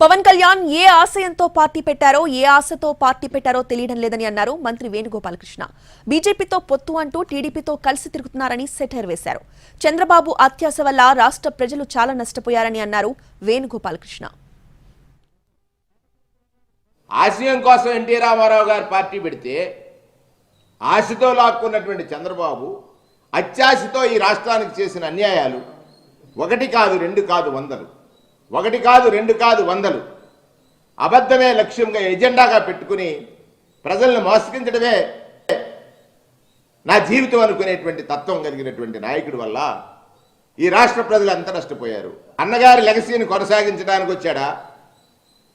Pawan Kalyan ఏ ఆశయంతో party పెట్టారో ఏ ఆశతో పార్టీ పెట్టారో తెలియడం లేదని అన్నారు మంత్రి వేణుగోపాలకృష్ణ. బీజేపీతో పొత్తు అంటూ టీడీపీతో కలిసి తిరుగుతున్నారని సెటైర్ వేశారు. చంద్రబాబు అత్యాశ వల్ల రాష్ట్ర ప్రజలు చాలా నష్టపోయారని అన్నారు వేణుగోపాలకృష్ణ. ఆశయం కోసం ఎన్టీ రామారావు గారు పార్టీ పెడితే ఆశతో లాక్కున్నటువంటి చంద్రబాబు అత్యాశతో ఈ రాష్ట్రానికి చేసిన అన్యాయాలు ఒకటి కాదు రెండు కాదు వందలు. ఒకటి కాదు రెండు కాదు వందలు. అబద్ధమే లక్ష్యంగా ఎజెండాగా పెట్టుకుని ప్రజలను మోసగించడమే నా జీవితం అనుకునేటువంటి తత్వం కలిగినటువంటి నాయకుడి వల్ల ఈ రాష్ట్ర ప్రజలు అంత నష్టపోయారు? అన్నగారి లెగసీని కొనసాగించడానికి వచ్చాడా?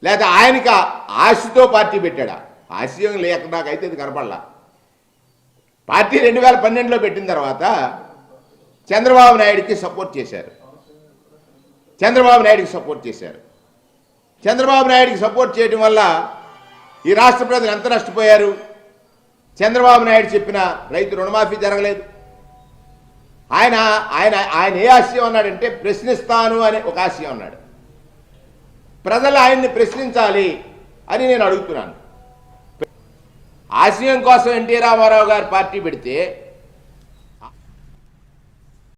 లేదా ఆయనకి ఆశతో పార్టీ పెట్టాడా? ఆశయం లేక నాకైతే ఇది కనపడలా. పార్టీ రెండు వేల పన్నెండులో పెట్టిన తర్వాత చంద్రబాబు నాయుడికి సపోర్ట్ చేశారు. చంద్రబాబు నాయుడికి సపోర్ట్ చేశారు. చంద్రబాబు నాయుడికి సపోర్ట్ చేయడం వల్ల ఈ రాష్ట్ర ప్రజలు ఎంత నష్టపోయారు? చంద్రబాబు నాయుడు చెప్పిన రైతు రుణమాఫీ జరగలేదు. ఆయన ఆయన ఆయన ఏ ఆశయం అన్నాడంటే ప్రశ్నిస్తాను అనే ఒక ఆశయం అన్నాడు. ప్రజలు ఆయన్ని ప్రశ్నించాలి అని నేను అడుగుతున్నాను. ఆశయం కోసం ఎన్టీ రామారావు గారు పార్టీ పెడితే